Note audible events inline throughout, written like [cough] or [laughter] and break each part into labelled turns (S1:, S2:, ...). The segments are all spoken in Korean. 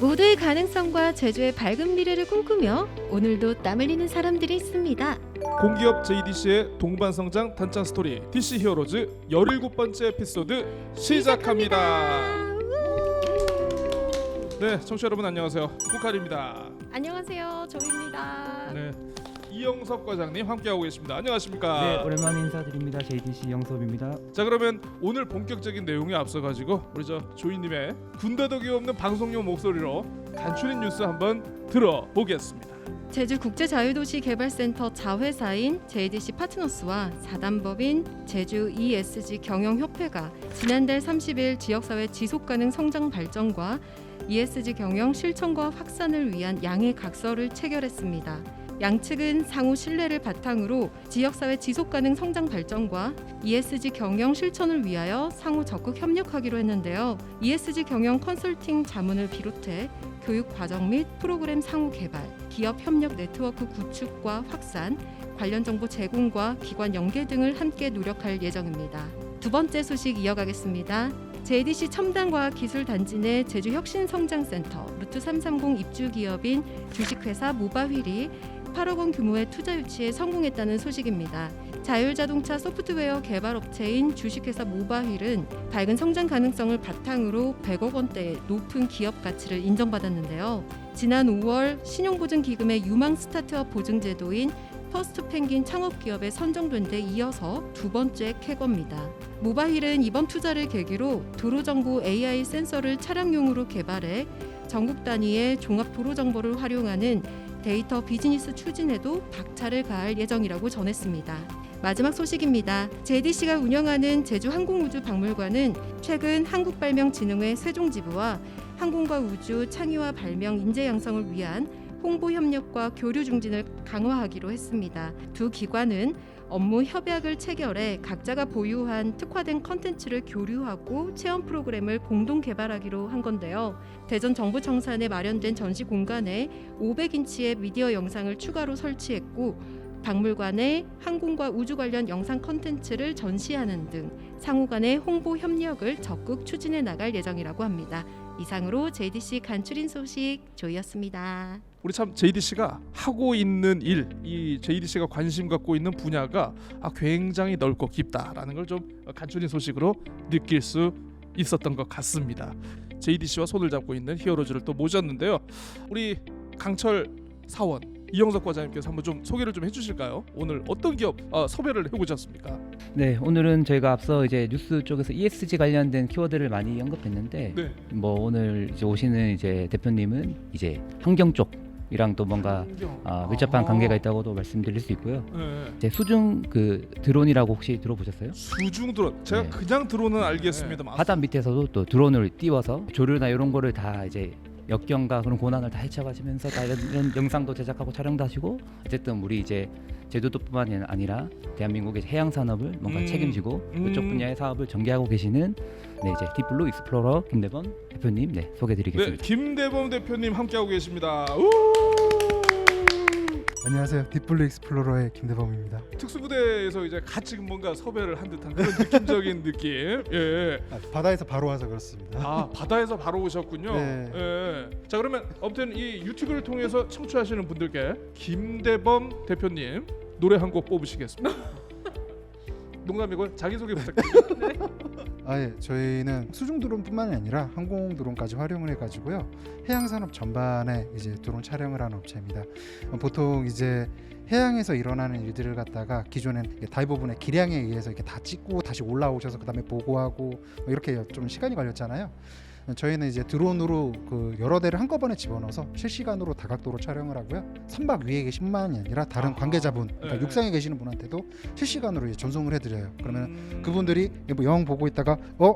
S1: 모두의 가능성과 제주의 밝은 미래를 꿈꾸며 오늘도 땀 흘리는 사람들이 있습니다.
S2: 공기업 JDC의 동반성장 단짠 스토리 DC 히어로즈 17번째 에피소드 시작합니다. 네, 청취자 여러분 안녕하세요. 쿠칼입니다.
S1: 안녕하세요, 조입니다.
S2: 네. 이영섭 과장님 함께하고 계십니다. 안녕하십니까?
S3: 네, 오랜만에 인사드립니다. JDC 영섭입니다.
S2: 자 그러면 오늘 본격적인 내용에 앞서 가지고 우리 저 조이님의 군더더기 없는 방송용 목소리로 간추린 뉴스 한번 들어보겠습니다.
S1: 제주 국제자유도시 개발센터 자회사인 JDC 파트너스와 사단법인 제주 ESG 경영협회가 지난달 30일 지역사회 지속가능 성장 발전과 ESG 경영 실천과 확산을 위한 양해 각서를 체결했습니다. 양측은 상호 신뢰를 바탕으로 지역사회 지속 가능 성장 발전과 ESG 경영 실천을 위하여 상호 적극 협력하기로 했는데요. ESG 경영 컨설팅 자문을 비롯해 교육 과정 및 프로그램 상호 개발, 기업 협력 네트워크 구축과 확산, 관련 정보 제공과 기관 연계 등을 함께 노력할 예정입니다. 두 번째 소식 이어가겠습니다. JDC 첨단과학기술단지 내 제주혁신성장센터 루트 330 입주 기업인 주식회사 모바휠이 8억 원 규모의 투자 유치에 성공했다는 소식입니다. 자율자동차 소프트웨어 개발 업체인 주식회사 모바휠은 밝은 성장 가능성을 바탕으로 100억 원대의 높은 기업 가치를 인정받았는데요. 지난 5월 신용보증기금의 유망 스타트업 보증제도인 퍼스트 펭귄 창업기업에 선정된 데 이어서 두 번째 캐거입니다. 모바힐은 이번 투자를 계기로 도로정보 AI 센서를 차량용으로 개발해 전국 단위의 종합 도로 정보를 활용하는 데이터 비즈니스 추진에도 박차를 가할 예정이라고 전했습니다. 마지막 소식입니다. JDC가 운영하는 제주 항공우주박물관은 최근 한국발명진흥회 세종지부와 항공과 우주 창의와 발명 인재 양성을 위한 홍보 협력과 교류 중진을 강화하기로 했습니다. 두 기관은 업무 협약을 체결해 각자가 보유한 특화된 컨텐츠를 교류하고 체험 프로그램을 공동 개발하기로 한 건데요. 대전 정부 청산에 마련된 전시 공간에 500인치의 미디어 영상을 추가로 설치했고 박물관에 항공과 우주 관련 영상 컨텐츠를 전시하는 등 상호 간의 홍보 협력을 적극 추진해 나갈 예정이라고 합니다. 이상으로 JDC 간추린 소식 조이였습니다.
S2: 우리 참 JDC가 하고 있는 일, 이 JDC가 관심 갖고 있는 분야가 아, 굉장히 넓고 깊다라는 걸 좀 간추린 소식으로 느낄 수 있었던 것 같습니다. JDC와 손을 잡고 있는 히어로즈를 또 모셨는데요. 우리 강철 사원 이영석 과장님께서 한번 좀 소개를 좀 해주실까요? 오늘 어떤 기업 어, 섭외를 해보셨습니까?
S3: 네, 오늘은 저희가 앞서 이제 뉴스 쪽에서 ESG 관련된 키워드를 많이 언급했는데
S2: 네.
S3: 뭐 오늘 이제 오시는 이제 대표님은 이제 환경 쪽 이랑 또 뭔가 아, 밀접한 관계가 있다고도 말씀드릴 수 있고요.
S2: 네.
S3: 이제 수중 그 드론이라고 혹시 들어보셨어요?
S2: 수중 드론. 제가
S3: 네.
S2: 그냥 드론은 알겠습니다만
S3: 바다 밑에서도 또 드론을 띄워서 조류나 이런 거를 다 이제 역경과 그런 고난을 다 헤쳐가시면서 다 이런, 이런 영상도 제작하고 촬영도 하시고 어쨌든 우리 이제 제주도뿐만 아니라 대한민국의 해양 산업을 뭔가
S2: 음.
S3: 책임지고
S2: 음.
S3: 그쪽 분야의 사업을 전개하고 계시는 네 이제 딥블루 익스플로러 김대범 대표님 네
S2: 네,
S3: 소개드리겠습니다.
S2: 김대범 대표님 함께하고 계십니다. 우!
S4: 안녕하세요. 딥블루 익스플로러의 김대범입니다.
S2: 특수부대에서 이제 같이 뭔가 섭외를 한 듯한 그런 느낌적인 느낌. [laughs] 예.
S4: 아, 바다에서 바로 와서 그렇습니다.
S2: 아 바다에서 바로 오셨군요.
S4: 네.
S2: 예. 자 그러면 아무튼 이 유튜브를 통해서 청취하시는 분들께 김대범 대표님 노래 한 곡 뽑으시겠습니다. [laughs] 농담이고요. 자기 소개 부탁드립니다. [laughs]
S4: 아, 예. 저희는 수중 드론뿐만이 아니라 항공 드론까지 활용을 해가지고요. 해양 산업 전반에 이제 드론 촬영을 하는 업체입니다. 어, 보통 이제 해양에서 일어나는 일들을 갖다가 기존엔 다이버분의 기량에 의해서 이렇게 다 찍고 다시 올라오셔서 그다음에 보고하고 뭐 이렇게 좀 시간이 걸렸잖아요. 저희는 이제 드론으로 그 여러 대를 한꺼번에 집어넣어서 실시간으로 다각도로 촬영을 하고요. 선박 위에 계신 분만이 아니라 다른
S2: 아하.
S4: 관계자분, 그러니까
S2: 네.
S4: 육상에 계시는 분한테도 실시간으로 이제 전송을 해드려요. 그러면
S2: 음.
S4: 그분들이 뭐영 보고 있다가 어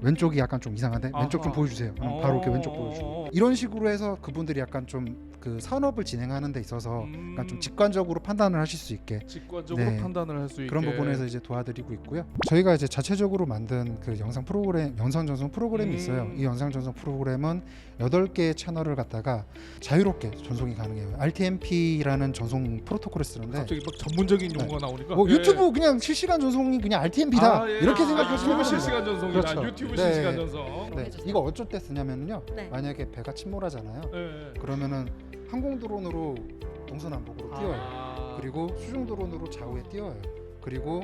S4: 왼쪽이 약간 좀 이상한데 왼쪽 좀. 보여주세요. 그럼 바로 이렇게 왼쪽
S2: 어.
S4: 보여주고 이런 식으로 해서 그분들이 약간 좀 그 산업을 진행하는 데 있어서
S2: 음.
S4: 약간 좀 직관적으로 판단을 하실 수 있게
S2: 직관적으로
S4: 네.
S2: 판단을 할 수 있게
S4: 그런 부분에서 이제 도와드리고 있고요. 저희가 이제 자체적으로 만든 그 영상 프로그램, 영상 전송 프로그램이
S2: 음.
S4: 있어요. 이 영상 전송 프로그램은 8개의 채널을 갖다가 자유롭게 전송이 가능해요. RTMP라는 전송 프로토콜을 쓰는데
S2: 갑자기 막 전문적인
S4: 네.
S2: 용어가 나오니까
S4: 뭐
S2: 예.
S4: 유튜브 그냥 실시간 전송이 그냥 RTMP다
S2: 아, 예.
S4: 이렇게
S2: 아,
S4: 생각하시면
S2: 유튜브
S4: 됩니다.
S2: 실시간 전송이다.
S4: 그렇죠.
S2: 유튜브
S4: 네.
S2: 실시간 전송.
S4: 네. 이거 어쩔 때 쓰냐면요.
S1: 네.
S4: 만약에 배가 침몰하잖아요.
S2: 예, 예.
S4: 그러면은 항공 드론으로 동서남북으로 띄워요.
S2: 아.
S4: 그리고 수중 드론으로 좌우에 띄워요. 그리고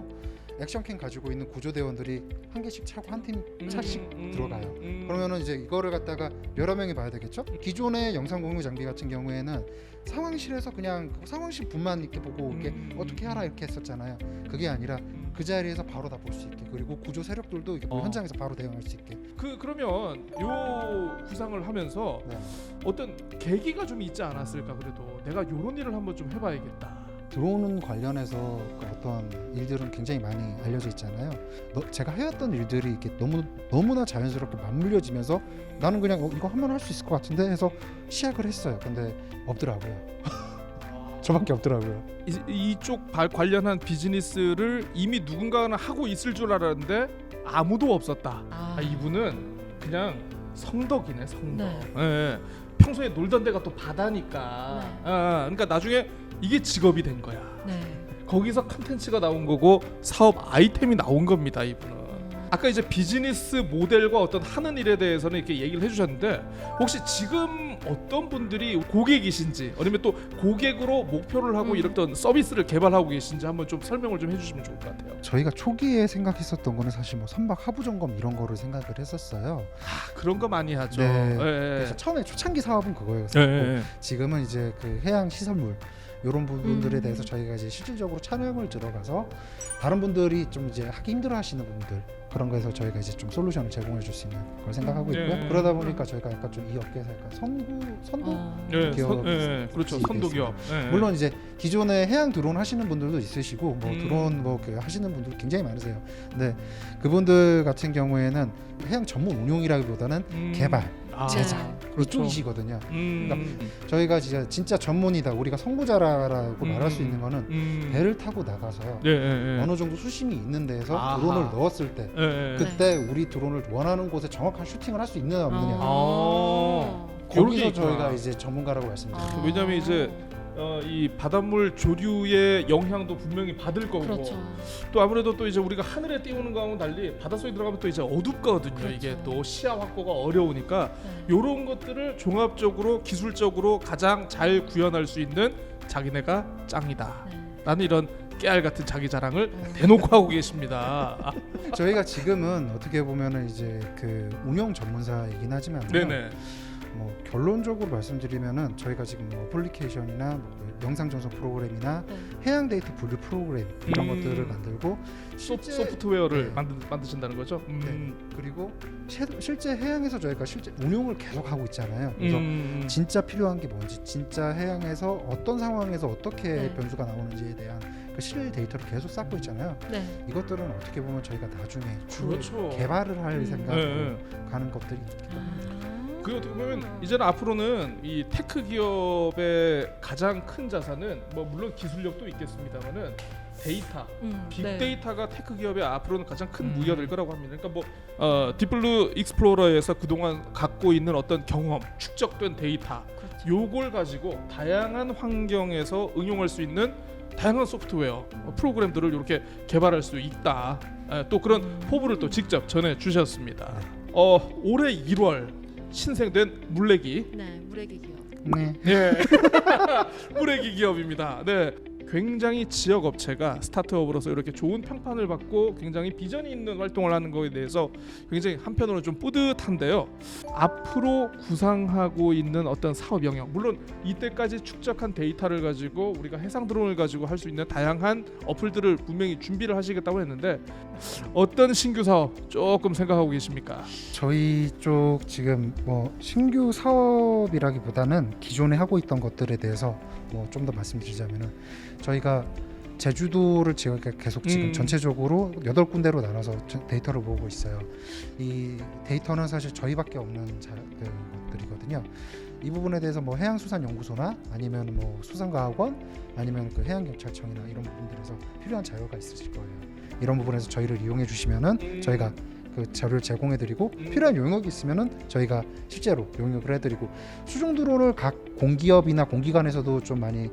S4: 액션캠 가지고 있는 구조대원들이 한 개씩 차고 한팀
S2: 음,
S4: 차씩
S2: 음,
S4: 들어가요.
S2: 음.
S4: 그러면은 이제 이거를 갖다가 여러 명이 봐야 되겠죠? 기존의 영상 공유 장비 같은 경우에는 상황실에서 그냥 그 상황실 분만 이렇게 보고 이렇게
S2: 음,
S4: 어떻게 하라 이렇게 했었잖아요. 그게 아니라
S2: 음.
S4: 그 자리에서 바로 다 볼 수 있게 그리고 구조 세력들도 이게 뭐
S2: 어.
S4: 현장에서 바로 대응할 수 있게
S2: 그 그러면 요 구상을 하면서
S4: 네.
S2: 어떤 계기가 좀 있지 않았을까 그래도 내가 요런 일을 한번 좀 해봐야겠다.
S4: 드론 관련해서 그 어떤 일들은 굉장히 많이 알려져 있잖아요. 너, 제가 해왔던 일들이 이렇게 너무 너무나 자연스럽게 맞물려지면서 나는 그냥 어, 이거 하면 할 수 있을 것 같은데 해서 시작을 했어요. 근데 없더라고요. [laughs] 저밖에 없더라고요.
S2: 이, 이쪽 발 관련한 비즈니스를 이미 누군가는 하고 있을 줄 알았는데 아무도 없었다.
S1: 아,
S2: 아, 이분은 그냥 성덕이네 성덕.
S1: 네.
S2: 예, 예. 평소에 놀던 데가 또 바다니까.
S1: 네.
S2: 아, 그러니까 나중에 이게 직업이 된 거야.
S1: 네.
S2: 거기서 컨텐츠가 나온 거고 사업 아이템이 나온 겁니다. 이분은. 아까 이제 비즈니스 모델과 어떤 하는 일에 대해서는 이렇게 얘기를 해주셨는데 혹시 지금 어떤 분들이 고객이신지 아니면 또 고객으로 목표를 하고
S1: 음.
S2: 이런 서비스를 개발하고 계신지 한번 좀 설명을 좀 해주시면 좋을 것 같아요.
S4: 저희가 초기에 생각했었던 거는 사실 뭐 선박 하부 점검 이런 거를 생각을 했었어요.
S2: 아, 그런 거 많이 하죠.
S4: 네.
S2: 예, 예.
S4: 그래서 처음에 초창기 사업은
S2: 예,
S4: 그거였었고
S2: 예, 예.
S4: 지금은 이제 그 해양 시설물 이런 부분들에
S1: 음.
S4: 대해서 저희가 이제 실질적으로 촬영을 들어가서 다른 분들이 좀 이제 하기 힘들어 하시는 분들 그런 거에서 저희가 이제 좀 솔루션을 제공해 줄 수 있는 걸 생각하고
S2: 예.
S4: 있고요. 그러다 보니까 저희가 약간 좀 이 업계에서 약간 선구 선도
S1: 어.
S2: 예,
S4: 기업
S2: 선, 예, 예, 그렇죠. 선도 기업. 예, 예.
S4: 물론 이제 기존에 해양 드론 하시는 분들도 있으시고 뭐
S2: 음.
S4: 드론 뭐그 하시는 분들 굉장히 많으세요. 근데 그분들 같은 경우에는 해양 전문 운용이라기보다는
S2: 음.
S4: 개발,
S2: 아,
S4: 제작
S2: 그렇죠.
S4: 이쪽이시거든요.
S2: 음.
S4: 저희가 진짜 진짜 전문이다 우리가 선구자라고
S2: 음.
S4: 말할 수 있는 거는
S2: 음.
S4: 배를 타고 나가서요.
S2: 예, 예, 예.
S4: 어느 정도 수심이 있는 데에서
S2: 아하.
S4: 드론을 넣었을 때
S2: 예, 예.
S4: 그때 우리 드론을 원하는 곳에 정확한 슈팅을 할 수 있느냐 없느냐
S2: 아.
S4: 거기서
S2: 요런 게 있구나.
S4: 저희가 이제 전문가라고 말씀드렸죠.
S1: 아.
S2: 왜냐면 이제 어, 이 바닷물 조류의 영향도 분명히 받을 거고
S1: 그렇죠.
S2: 또 아무래도 또 이제 우리가 하늘에 띄우는 거하고는 달리 바닷속에 들어가면 또 이제 어둡거든요.
S1: 그렇죠.
S2: 이게 또 시야 확보가 어려우니까
S1: 네.
S2: 요런 것들을 종합적으로 기술적으로 가장 잘 구현할 수 있는 자기네가 짱이다.
S1: 네.
S2: 라는 이런 깨알 같은 자기 자랑을
S1: 어.
S2: 대놓고 하고 계십니다. 아, [laughs]
S4: 저희가 지금은 어떻게 보면은 이제 그 운영 전문사이긴 하지만
S2: 네네.
S4: 뭐 결론적으로 말씀드리면은 저희가 지금 뭐 어플리케이션이나 뭐 영상 전송 프로그램이나
S1: 네.
S4: 해양 데이터 분류 프로그램 이런
S2: 음.
S4: 것들을 만들고
S2: 소,
S4: 실제
S2: 소프트웨어를
S4: 네.
S2: 만드, 만드신다는 거죠? 음.
S4: 그리고 시- 실제 해양에서 저희가 실제 운용을 계속 하고 있잖아요. 그래서
S2: 음.
S4: 진짜 필요한 게 뭔지, 진짜 해양에서 어떤 상황에서 어떻게
S1: 네.
S4: 변수가 나오는지에 대한 그 실 데이터를 계속 쌓고 있잖아요.
S1: 네.
S4: 이것들은 어떻게 보면 저희가 나중에 주
S2: 그렇죠.
S4: 개발을 할
S1: 음.
S4: 생각으로
S2: 네, 네.
S4: 가는 것들이
S1: 아.
S2: 그 어떻게 보면 이제는 앞으로는 이 테크 기업의 가장 큰 자산은 뭐 물론 기술력도 있겠습니다만은 데이터,
S1: 음,
S2: 빅데이터가 테크 기업의 앞으로는 가장 큰
S1: 음.
S2: 무기가 될 거라고 합니다. 그러니까 뭐 어, 딥블루 익스플로러에서 그동안 갖고 있는 어떤 경험, 축적된 데이터,
S1: 네. 그렇죠.
S2: 요걸 가지고 다양한 환경에서 응용할 수 있는 다양한 소프트웨어 어, 프로그램들을 이렇게 개발할 수 있다. 에, 또 그런
S1: 음.
S2: 포부를 또 직접 전해 주셨습니다. 어, 올해 1월 신생된 물레기
S1: 네, 물에기 기업.
S4: 네.
S2: 예. [laughs] 물레기 기업입니다. 네. 굉장히 지역 업체가 스타트업으로서 이렇게 좋은 평판을 받고 굉장히 비전이 있는 활동을 하는 것에 대해서 굉장히 한편으로 좀 뿌듯한데요. 앞으로 구상하고 있는 어떤 사업 영역, 물론 이때까지 축적한 데이터를 가지고 우리가 해상 드론을 가지고 할 수 있는 다양한 어플들을 분명히 준비를 하시겠다고 했는데 어떤 신규 사업 조금 생각하고 계십니까?
S4: 저희 쪽 지금 뭐 신규 사업이라기보다는 기존에 하고 있던 것들에 대해서 뭐 좀 더 말씀드리자면은 저희가 제주도를 지금 계속 지금
S2: 음.
S4: 전체적으로 여덟 군데로 나눠서 저- 데이터를 모으고 있어요. 이 데이터는 사실 저희밖에 없는 자, 그 것들이거든요. 이 부분에 대해서 뭐 해양수산연구소나 아니면 뭐 수산과학원 아니면 그 해양경찰청이나 이런 부분들에서 필요한 자료가 있으실 거예요. 이런 부분에서 저희를 이용해 주시면은 저희가 그 자료를 제공해드리고
S2: 음.
S4: 필요한 용역이 있으면은 저희가 실제로 용역을 해드리고 수중 드론을 각 공기업이나 공기관에서도 좀 많이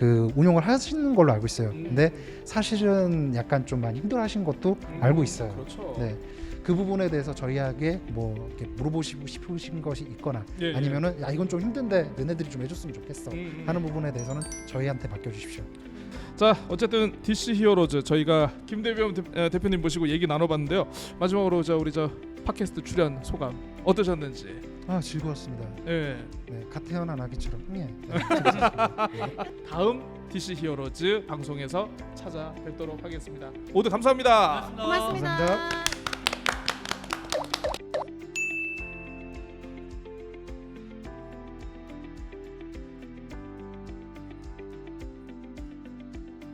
S4: 그 운용을 하시는 걸로 알고 있어요.
S2: 음.
S4: 근데 사실은 약간 좀 많이 힘들어하신 것도
S2: 음,
S4: 알고 있어요.
S2: 그렇죠.
S4: 네. 그 부분에 대해서 저희에게 뭐 이렇게 물어보시고 싶으신 것이 있거나
S2: 예, 예.
S4: 아니면은 야 이건 좀 힘든데 너네들이 좀 해줬으면 좋겠어
S2: 음, 음.
S4: 하는 부분에 대해서는 저희한테 맡겨주십시오.
S2: 자 어쨌든 DC 히어로즈 저희가 김대병 대, 에, 대표님 모시고 얘기 나눠봤는데요. 마지막으로 저 우리 저 팟캐스트 출연 소감 어떠셨는지.
S4: 아 즐거웠습니다.
S2: 예.
S4: 네, 갓 태어난 아기처럼 흥해. 네,
S2: 다음 DC 히어로즈 방송에서 찾아뵙도록 하겠습니다. 모두 감사합니다.
S1: 고맙습니다.
S4: 감사합니다.